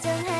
가정하